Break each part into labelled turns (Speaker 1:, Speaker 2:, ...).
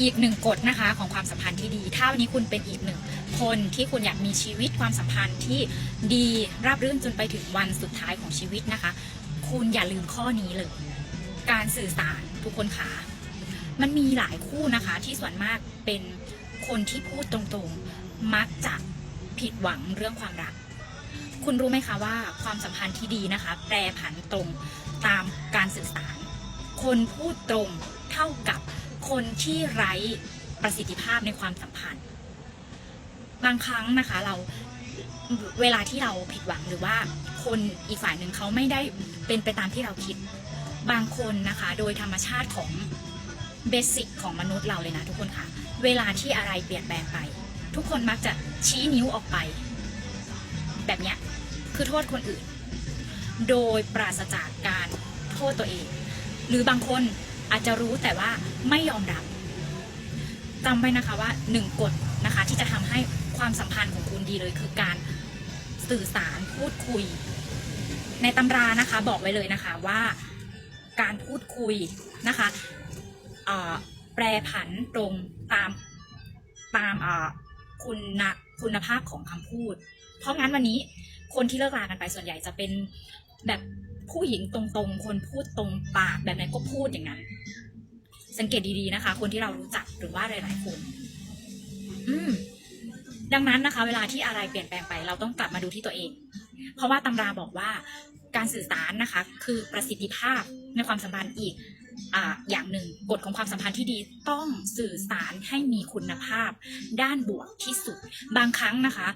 Speaker 1: อีกหนึ่งกฎนะคะของความสัมพันธ์ที่ดี ถ้าวันนี้คุณเป็นอีกหนึ่งคนที่คุณอยากมีชีวิตความสัมพันธ์ที่ดีราบรื่นจนไปถึงวันสุดท้ายของชีวิตนะคะ คุณอย่าลืมข้อนี้เลย การสื่อสารทุกคนขามันมีหลายคู่นะคะ ที่ส่วนมากเป็นคนที่พูดตรงๆ มักจะผิดหวังเรื่องความรัก คุณรู้ไหมคะว่าความสัมพันธ์ที่ดีนะคะ แปรผันตรงตามการสื่อสาร คนพูดตรงเท่ากับ คนที่ไร้ประสิทธิภาพในความสัมพันธ์ บางครั้งนะคะเราเวลาที่เราผิดหวังหรือว่าคนอีกฝ่ายหนึ่งเขาไม่ได้เป็นไปตามที่เราคิด บางคนนะคะ โดยธรรมชาติของเบสิกของมนุษย์เราเลยนะทุกคนค่ะ เวลาที่อะไรเปลี่ยนแปลงไป ทุกคนมักจะชี้นิ้วออกไป แบบเนี้ยคือโทษคนอื่น โดยปราศจากการโทษตัวเอง หรือบางคน อาจจะรู้แต่ว่าไม่ยอมรับจำไว้นะคะว่าหนึ่งกฎนะคะที่จะทำให้ความสัมพันธ์ของคุณดีเลยคือการสื่อสารพูดคุย ในตำรานะคะบอกไว้เลยนะคะว่าการพูดคุยนะคะแปรผันตรงตามตามคุณคุณภาพของคำพูด เพราะงั้นวันนี้คนที่เลิกลากันไปส่วนใหญ่จะเป็นแบบผู้หญิงตรงๆ คนพูดตรงปากแบบไหนก็พูดอย่างนั้น สังเกตดีๆนะคะ คนที่เรารู้จักหรือว่าหลาย ๆ คน อืม ดังนั้นนะคะ เวลาที่อะไรเปลี่ยนแปลงไป เราต้องกลับมาดูที่ตัวเอง เพราะว่าตำราบอกว่าการสื่อสารนะคะ คือประสิทธิภาพในความสัมพันธ์อีกออย่างหนึ่งกฎของความสัมพันธ์ที่ดีต้องสื่อสารให้มีคุณภาพ ด้านบวกที่สุด บางครั้งนะคะ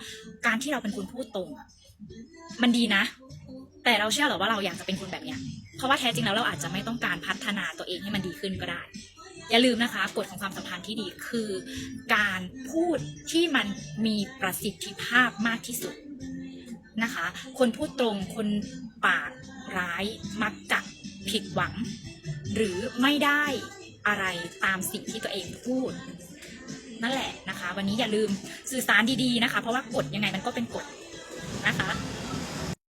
Speaker 1: การที่เราเป็นคนพูดตรง มันดีนะ แต่เราเชื่อหรอว่าเราอยากจะเป็นคนแบบเนี้ยเพราะว่าแท้จริงแล้วเราอาจจะไม่ต้องการพัฒนาตัวเองให้มันดีขึ้นก็ได้ อย่าลืมนะคะกฎของความสัมพันธ์ที่ดีคือ การพูดที่มันมีประสิทธิภาพมากที่สุดนะคะ คนพูดตรงคนปากร้ายมักจะผิดหวัง หรือไม่ได้อะไรตามสิ่งที่ตัวเองพูด นั่นแหละนะคะ วันนี้อย่าลืมสื่อสารดีๆนะคะ เพราะว่ากฎยังไงมันก็เป็นกฎนะคะ